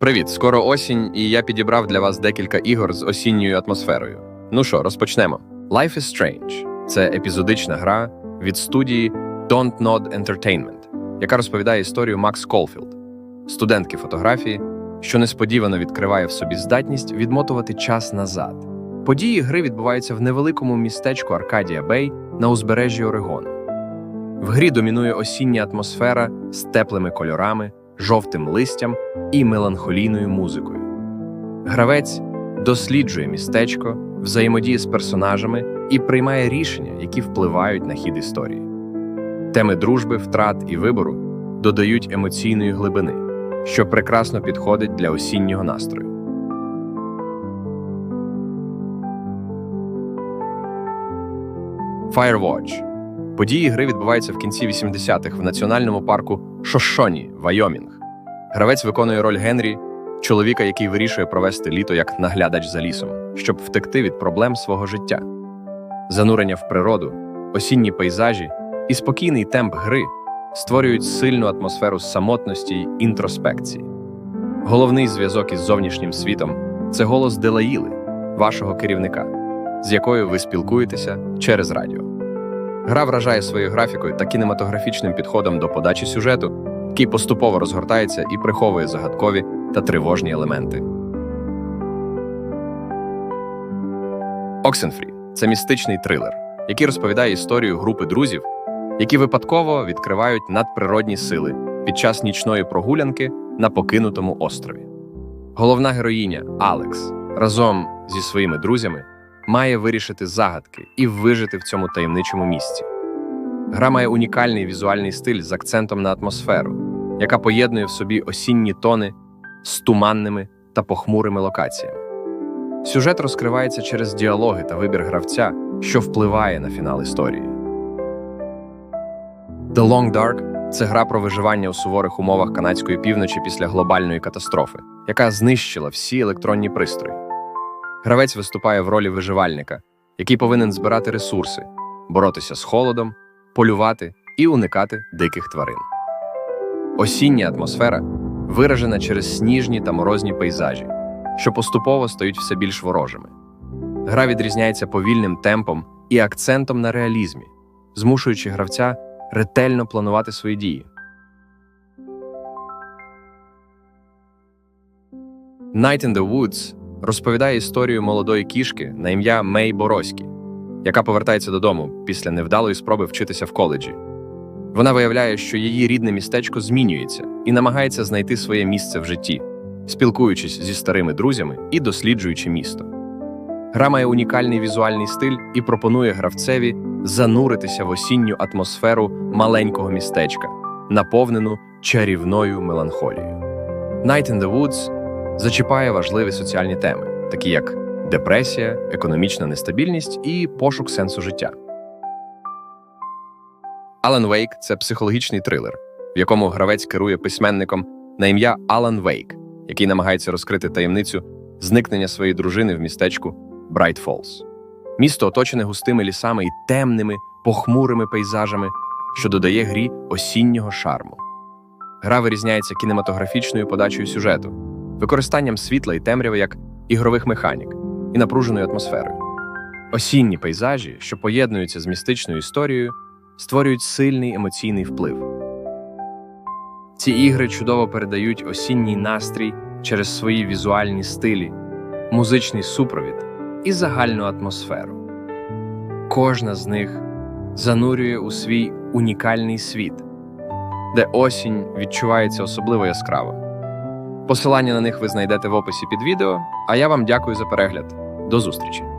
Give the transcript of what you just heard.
Привіт, скоро осінь, і я підібрав для вас декілька ігор з осінньою атмосферою. Ну що, розпочнемо. Life is Strange це епізодична гра від студії Don't Nod Entertainment, яка розповідає історію Макс Колфілд, студентки фотографії, що несподівано відкриває в собі здатність відмотувати час назад. Події гри відбуваються в невеликому містечку Аркадія Бей на узбережжі Орегону. В грі домінує осіння атмосфера з теплими кольорами, жовтим листям і меланхолійною музикою. Гравець досліджує містечко, взаємодіє з персонажами і приймає рішення, які впливають на хід історії. Теми дружби, втрат і вибору додають емоційної глибини, що прекрасно підходить для осіннього настрою. Firewatch Події гри відбуваються в кінці 80-х в національному парку Шошоні, Вайомінг. Гравець виконує роль Генрі, чоловіка, який вирішує провести літо як наглядач за лісом, щоб втекти від проблем свого життя. Занурення в природу, осінні пейзажі і спокійний темп гри створюють сильну атмосферу самотності й інтроспекції. Головний зв'язок із зовнішнім світом це голос Делаїли, вашого керівника, з якою ви спілкуєтеся через радіо. Гра вражає своєю графікою та кінематографічним підходом до подачі сюжету, який поступово розгортається і приховує загадкові та тривожні елементи. Oxenfree – це містичний трилер, який розповідає історію групи друзів, які випадково відкривають надприродні сили під час нічної прогулянки на покинутому острові. Головна героїня Алекс разом зі своїми друзями має вирішити загадки і вижити в цьому таємничому місці. Гра має унікальний візуальний стиль з акцентом на атмосферу, яка поєднує в собі осінні тони з туманними та похмурими локаціями. Сюжет розкривається через діалоги та вибір гравця, що впливає на фінал історії. The Long Dark це гра про виживання у суворих умовах канадської півночі після глобальної катастрофи, яка знищила всі електронні пристрої. Гравець виступає в ролі виживальника, який повинен збирати ресурси, боротися з холодом, полювати і уникати диких тварин. Осіння атмосфера виражена через сніжні та морозні пейзажі, що поступово стають все більш ворожими. Гра відрізняється повільним темпом і акцентом на реалізмі, змушуючи гравця ретельно планувати свої дії. Night in the Woods розповідає історію молодої кішки на ім'я Мей Бороські, яка повертається додому після невдалої спроби вчитися в коледжі. Вона виявляє, що її рідне містечко змінюється і намагається знайти своє місце в житті, спілкуючись зі старими друзями і досліджуючи місто. Гра має унікальний візуальний стиль і пропонує гравцеві зануритися в осінню атмосферу маленького містечка, наповнену чарівною меланхолією. Night in the Woods зачіпає важливі соціальні теми, такі як депресія, економічна нестабільність і пошук сенсу життя. Алан Вейк це психологічний трилер, в якому гравець керує письменником на ім'я Алан Вейк, який намагається розкрити таємницю зникнення своєї дружини в містечку Брайт Фолз. Місто оточене густими лісами і темними, похмурими пейзажами, що додає грі осіннього шарму. Гра вирізняється кінематографічною подачею сюжету, використанням світла і темряви як ігрових механік і напруженою атмосферою. Осінні пейзажі, що поєднуються з містичною історією, створюють сильний емоційний вплив. Ці ігри чудово передають осінній настрій через свої візуальні стилі, музичний супровід і загальну атмосферу. Кожна з них занурює у свій унікальний світ, де осінь відчувається особливо яскраво. Посилання на них ви знайдете в описі під відео, а я вам дякую за перегляд. До зустрічі!